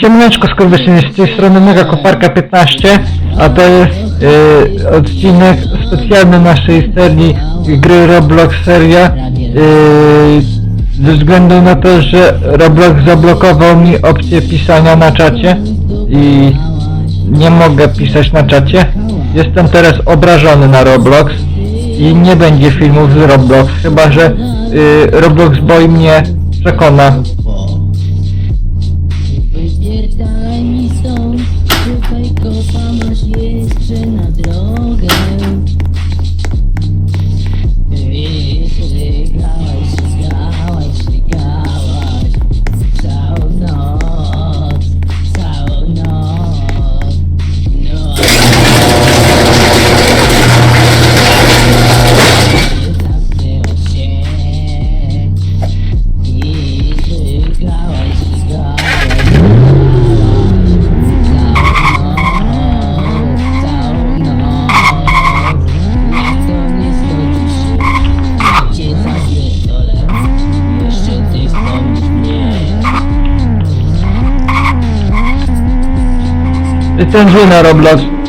Siemaneczko skurwysyny, z tej strony Mega Koparka 15, a to jest y, odcinek specjalny naszej serii gry Roblox seria y, ze względu na to, że Roblox zablokował mi opcję pisania na czacie i nie mogę pisać na czacie. Jestem teraz obrażony na Roblox i nie będzie filmów z Roblox, chyba że y, Roblox Boy mnie przekona. I so if I go far. Zły na Roblox.